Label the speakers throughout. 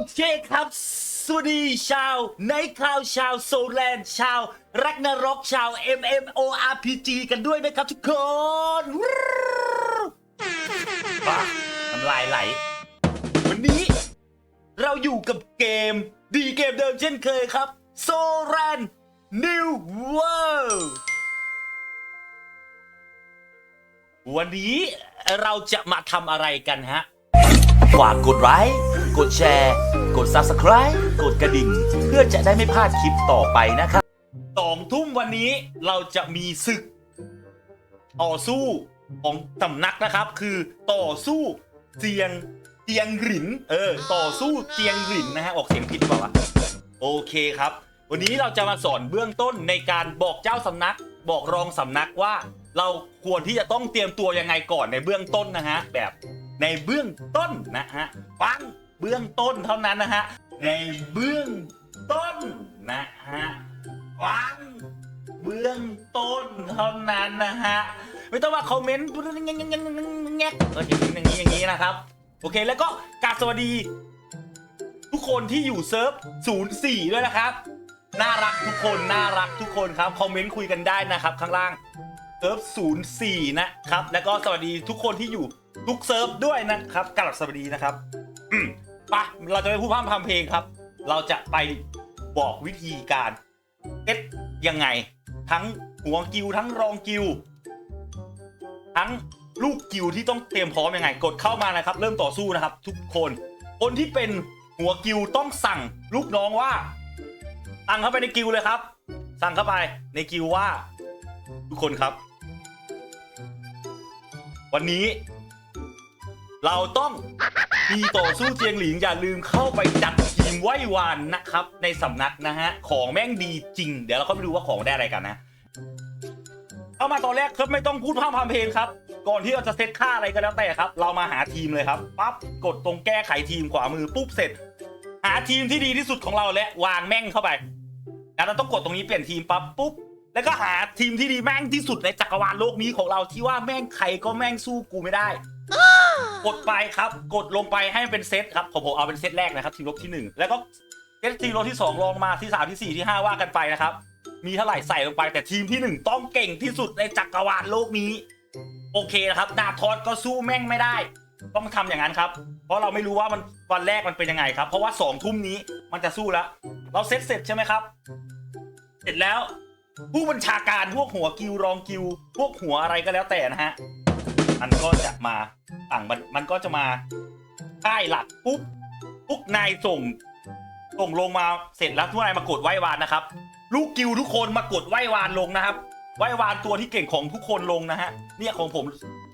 Speaker 1: โอเคครับ สวัสดีชาวในข่าวชาวโซแลนด์ชาวรักนรกชาว MMORPG กันด้วยนะครับทุกคนว้าน้ำลายไหล วันนี้ เราอยู่กับเกม ดีเกมเดิมเช่นเคยครับโซแลนด์ New World วันนี้เราจะมาทำอะไรกันฮะฝากกดไลค์ กดแชร์ กด Subscribe กดกระดิ่ง เพื่อจะได้ไม่พลาดคลิปต่อไปนะครับสองทุ่มวันนี้เราจะมีศึก ต่อสู้ของสำนักนะครับ คือต่อสู้เตียงเตียงหริน เออ ต่อสู้เตียงหรินนะฮะออกเสียงผิดเปล่าวะโอเคครับ วันนี้เราจะมาสอนเบื้องต้นในการบอกเจ้าสำนัก บอกรองสำนักว่า เราควรที่จะต้องเตรียมตัวยังไงก่อนในเบื้องต้นนะฮะแบบในเบื้องต้นนะฮะฟัง เบื้องต้นเท่านั้นนะฮะ ในเบื้องต้นนะฮะฟังเบื้องต้นเท่านั้นนะฮะ ไม่ต้องมาคอมเมนต์แงงแงงแงงแงงแงงเอออย่างนี้อย่างนี้อย่างนี้นะครับ โอเคแล้วก็กราบสวัสดี ทุกคนที่อยู่เซิร์ฟ 04 ด้วยนะครับ น่ารักทุกคนน่ารักทุกคนครับคอมเมนต์คุยกันได้นะครับ ข้างล่างเซิร์ฟ 04 นะครับ แล้วก็สวัสดีทุกคนที่อยู่ทุกเซิร์ฟด้วยนะครับกราบสวัสดีนะครับ ปะเราจะไปพูดพร่ำทำเพลงครับ เราจะไปบอกวิธีการเอ็ดยังไง ทั้งหัวกิวทั้งรองกิว ทั้งลูกกิวที่ต้องเตรียมพร้อมยังไง กดเข้ามานะครับ เริ่มต่อสู้นะครับ ทุกคนคนที่เป็นหัวกิวต้องสั่งลูกน้องว่าสั่งเข้าไปในกิวเลยครับ สั่งเข้าไปในกิวว่า ทุกคนครับ วันนี้ เราต้อง มีต่อสู้เจียงหลิงอย่าลืมเข้าไปจัดทีมไหว้วานนะครับ ในสำนักนะฮะ ของแม่งดีจริง เดี๋ยวเราเข้าไปดูว่าของได้อะไรกันนะเข้ามาตอนแรกครับไม่ต้องพูดพร่ำทำเพลงครับ ก่อนที่เราจะเซตค่าอะไรก็แล้วแต่ครับ เรามาหาทีมเลยครับปั๊บกดตรงแก้ไขทีมขวามือปุ๊บเสร็จ หาทีมที่ดีที่สุดของเราและวางแม่งเข้าไปแล้วเราต้องกดตรงนี้เปลี่ยนทีมปั๊บปุ๊บแล้วก็หาทีมที่ดีแม่งที่สุดในจักรวาลโลกนี้ของเราที่ว่าแม่งใครก็แม่งสู้กูไม่ได้ กดไปครับ กดลงไปให้มันเป็นเซตครับผมผมเอาเป็นเซตแรกนะครับทีมลบที่หนึ่งแล้วก็เซตทีมลบที่สองลองมาที่สามที่สี่ที่ห้าว่ากันไปนะครับ มีเท่าไหร่ใส่ลงไปแต่ทีมที่หนึ่งต้องเก่งที่สุดในจักรวาลโลกนี้ โอเคนะครับดาบทอดก็สู้แม่งไม่ได้ ต้องทำอย่างนั้นครับ เพราะเราไม่รู้ว่ามันวันแรกมันเป็นยังไงครับ เพราะว่าสองทุ่มนี้มันจะสู้แล้ว เราเซตเสร็จใช่ไหมครับ เสร็จแล้วผู้บัญชาการพวกหัวกิวรองกิว พวกหัวอะไรก็แล้วแต่นะฮะ มันก็จะมาต่างมันมันก็จะมาค่ายหลักปุ๊บปุ๊บนายส่ง ส่งลงมาเสร็จแล้วทุกนายมากดไหว้วานนะครับ ลูกกิวทุกคนมากดไหว้วานลงนะครับ ไหว้วานตัวที่เก่งของทุกคนลงนะฮะเนี่ยของผม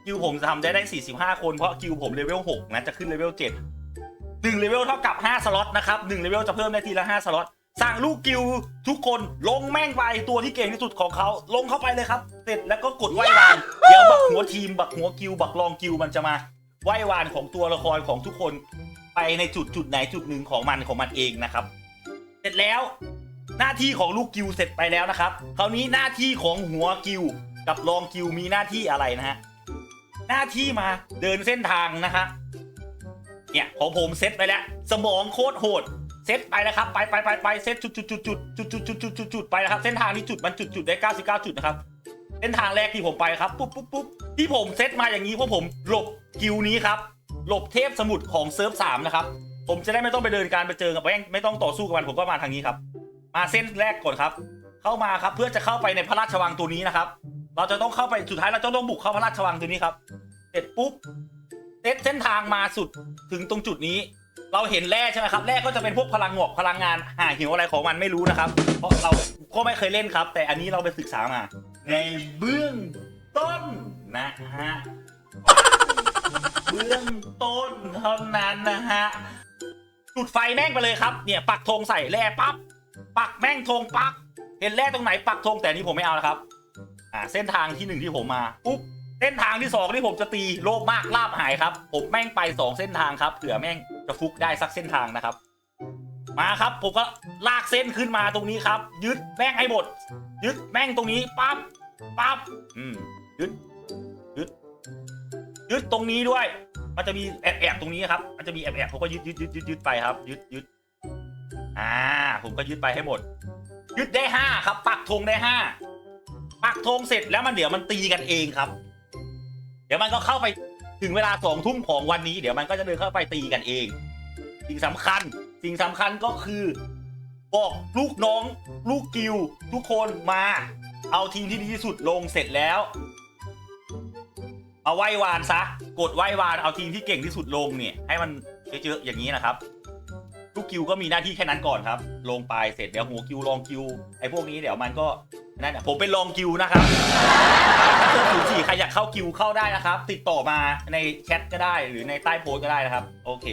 Speaker 1: กิวผมจะทำได้ได้ 45 คนเพราะกิวผมเลเวล6นะจะขึ้นเลเวล7 1เลเวลเท่ากับ 5 สล็อตนะครับ1เลเวลจะเพิ่มได้ทีละ 5 สล็อต สั่งลูกกิวทุกคนลงแม่งไปตัวที่เก่งที่สุดของเขาลงเข้าไปเลยครับ เสร็จแล้วก็กดไหว้วานเดี๋ยวบักหัวทีมบักหัวกิวบักรองกิวมันจะมาไหว้วานของตัวละครของทุกคนไปในจุดจุดไหนจุดหนึ่งของมันของมันเองนะครับ เสร็จแล้ว หน้าที่ของลูกกิวเสร็จไปแล้วนะครับคราวนี้หน้าที่ของหัวกิวกับรองกิวมีหน้าที่อะไรนะฮะหน้าที่มาเดินเส้นทางนะฮะเนี่ยของผมเซตไปแล้ว สมองโคตรโหด เซตไปแล้วครับ ไปไปไปไปเซตจุดจุดจุดจุดจุดจุดจุดจุดจุดจุดไปแล้วครับ เส้นทางนี้จุดมันจุดจุดได้99จุดนะครับเส้นทางแรกที่ผมไปครับปุ๊บปุ๊บปุ๊บที่ผมเซตมาอย่างนี้เพราะผมหลบกิวนี้ครับหลบเทพสมุทรของเซิร์ฟสามนะครับผมจะได้ไม่ต้องไปเดินการไปเจอกับแม่งไม่ต้องต่อสู้กับมันผมก็มาทางนี้ครับ มาเส้นแรกก่อนครับ เข้ามาครับเพื่อจะเข้าไปในพระราชวังตัวนี้นะครับ เราจะต้องเข้าไปสุดท้ายเราจะต้องบุกเข้าพระราชวังตัวนี้ครับเสร็จปุ๊บเซตเส้นทางมาสุดถึงตรงจุดนี้ เราเห็นแร่ใช่ไหมครับแร่ก็จะเป็นพวกพลังงอกพลังงานหาหิวอะไรของมันไม่รู้นะครับ เพราะเราก็ไม่เคยเล่นครับ แต่อันนี้เราไปศึกษามา ในเบื้องต้นนะฮะเบื้องต้นเท่านั้นนะฮะจุดไฟแม่งไปเลยครับเนี่ยปักธงใส่แร่ปั๊บปักแม่งธงปัก เห็นแร่ตรงไหนปักธงแต่อันนี้ผมไม่เอานะครับอ่าเส้นทางที่หนึ่งที่ผมมาปุ๊บเส้นทางที่สองที่ผมจะตีโลภมากลาบหายครับ ผมแม่งไปสองเส้นทางครับเผื่อแม่ง จะฟุกได้สักเส้นทางนะครับ มาครับผมก็ลากเส้นขึ้นมาตรงนี้ครับ ยึดแม่งให้หมด ยึดแม่งตรงนี้ปั๊บปั๊บอืมยึดยึดยึดตรงนี้ด้วย มันจะมีแอบแอบตรงนี้ครับ มันจะมีแอบแอบผมก็ยึดยึดยึดยึดยึดไปครับ ยึดยึดอ่า ผมก็ยึดไปให้หมด ยึดได้ห้าครับ ปักธงได้ห้าปักธงเสร็จแล้วมันเดี๋ยวมันตีกันเองครับ เดี๋ยวมันก็เข้าไป ถึงเวลาสองทุ่มของวันนี้เดี๋ยวมันก็จะเดินเข้าไปตีกันเอง สิ่งสำคัญ สิ่งสำคัญก็คือบอกลูกน้อง ลูกกิวทุกคนมา เอาทีมที่ดีที่สุดลงเสร็จแล้ว เอาไหว้วานซะ กดไหว้วานเอาทีมที่เก่งที่สุดลงเนี่ย ให้มันเยอะๆอย่างนี้นะครับลูกกิวก็มีหน้าที่แค่นั้นก่อนครับ ลงไปเสร็จเดี๋ยวหัวกิวรองกิวไอ้พวกนี้เดี๋ยวมันก็นั่นแหละผมเป็นรองกิวนะครับ สูสีใครอยากเข้ากิวเข้าได้นะครับ ติดต่อมาในแชทก็ได้หรือในใต้โพสต์ก็ได้นะครับ โอเค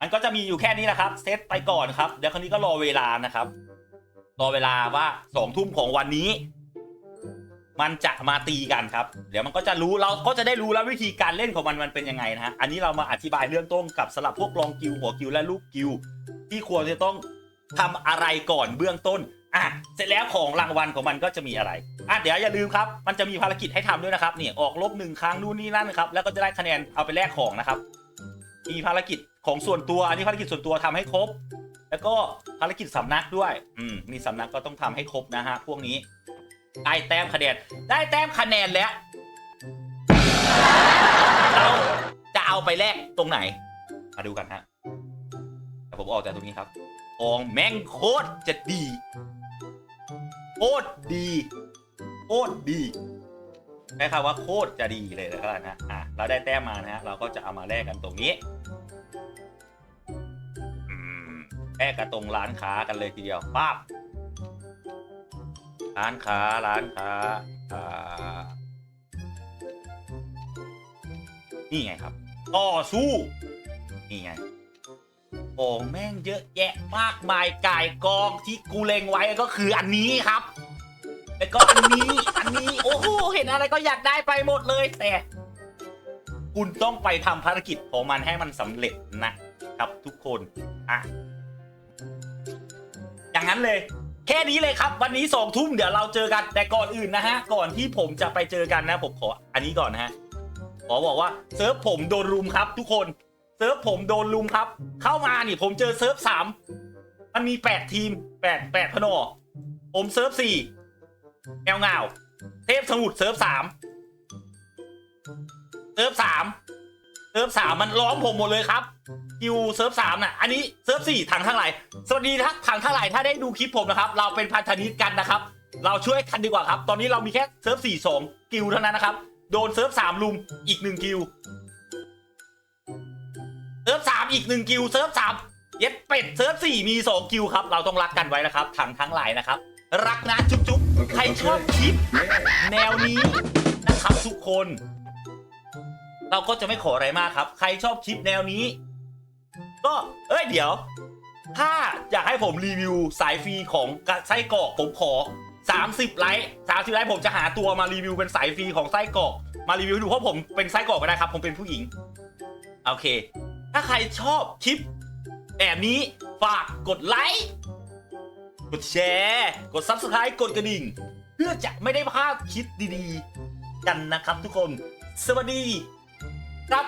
Speaker 1: มันก็จะมีอยู่แค่นี้แหละครับ เซตไปก่อนครับ เดี๋ยวคราวนี้ก็รอเวลานะครับ รอเวลาว่าสองทุ่มของวันนี้ มันจะมาตีกันครับ เดี๋ยวมันก็จะรู้เราก็จะได้รู้แล้ววิธีการเล่นของมันมันเป็นยังไงนะฮะ อันนี้เรามาอธิบายเรื่องต้นกับสลับพวกรองกิวหัวกิวและลูกกิว ที่ควรจะต้องทำอะไรก่อนเบื้องต้น อะเสร็จแล้วของรางวัลของมันก็จะมีอะไรอะเดี๋ยวอย่าลืมครับมันจะมีภารกิจให้ทำด้วยนะครับเนี่ยออกลบหนึ่งครั้งนู่นนี่นั่นครับแล้วก็จะได้คะแนนเอาไปแลกของนะครับ มีภารกิจของส่วนตัวอันนี้ภารกิจส่วนตัวทำให้ครบ แล้วก็ภารกิจสำนักด้วยอืมมีสำนักก็ต้องทำให้ครบนะฮะพวกนี้ได้แต้มคะแนนได้แต้มคะแนนแล้วเราจะเอาไปแลกตรงไหนมาดูกันฮะแต่ผมออกจากตรงนี้ครับอองแม่งโคตรจะดี โคตรดีโคตรดีใช้คำว่าโคตรจะดีเลยแล้วกันนะอะเราได้แต้มมานะฮะเราก็จะเอามาแลกกันตรงนี้อืมแลกกันตรงร้านค้ากันเลยทีเดียวป้าบร้านค้าร้านค้าอ่านี่ไงครับ ต่อสู้ นี่ไง โอ้แม่งเยอะแยะมากมายก่ายกองที่กูเลงไว้ก็คืออันนี้ครับแล้วก็อันนี้อันนี้โอ้โหเห็นอะไรก็อยากได้ไปหมดเลยแต่ คุณต้องไปทำภารกิจของมันให้มันสำเร็จนะครับทุกคนอะอย่างนั้นเลยแค่นี้เลยครับ วันนี้สองทุ่มเดี๋ยวเราเจอกันแต่ก่อนอื่นนะฮะ ก่อนที่ผมจะไปเจอกันนะผมขอ อันนี้ก่อนนะฮะขอบอกว่าเซิร์ฟผมโดนรุมครับทุกคน ซิร์ฟผมโดนรุมครับ เข้ามานี่ผมเจอเซิร์ฟสามมันมีแปดทีมแปดแปดพนอ ผมเซิร์ฟสี่แนวเงาเทพสมุทรเซิร์ฟสามเซิร์ฟสามเซิร์ฟสามมันล้อมผมหมดเลยครับคิวเซิร์ฟสามน่ะ อันนี้เซิร์ฟสี่ทางเท่าไหร่สวัสดีทักทางเท่าไหร่ถ้าได้ดูคลิปผมนะครับ เราเป็นพันธมิตกันนะครับ เราช่วยกันดีกว่าครับ ตอนนี้เรามีแค่เซิร์ฟสี่สองกิลเท่านั้นนะครับ โดนเซิร์ฟสามลุมอีกหนึ่งกิลเซิร์ฟสามอีกหนึ่งกิลเซิร์ฟสามเย็ดเป็ดเซิร์ฟสี่มีสองกิลครับ เราต้องรักกันไว้นะครับทางทั้งหลายนะครับ รักนะจุ๊บจุ๊บใครชอบคลิปแนวนี้นะครับทุกคน เราก็จะไม่ขออะไรมากครับ ใครชอบคลิปแนวนี้ ก็เอ้ยเดี๋ยว ถ้าอยากให้ผมรีวิวสายฟรีของไส้กรอกผมขอ 30 ไลค์30ไลค์ผมจะหาตัวมารีวิวเป็นสายฟรีของไส้กรอกมารีวิวให้ดูเพราะผมเป็นไส้กรอกก็ได้ครับ ผมเป็นผู้หญิง โอเค ถ้าใครชอบคลิปแบบนี้ฝากกดไลค์ กดแชร์ กด Subscribe กดกระดิ่ง เพื่อจะไม่ได้พลาดคลิปดีๆ กันนะครับทุกคน สวัสดี ครับ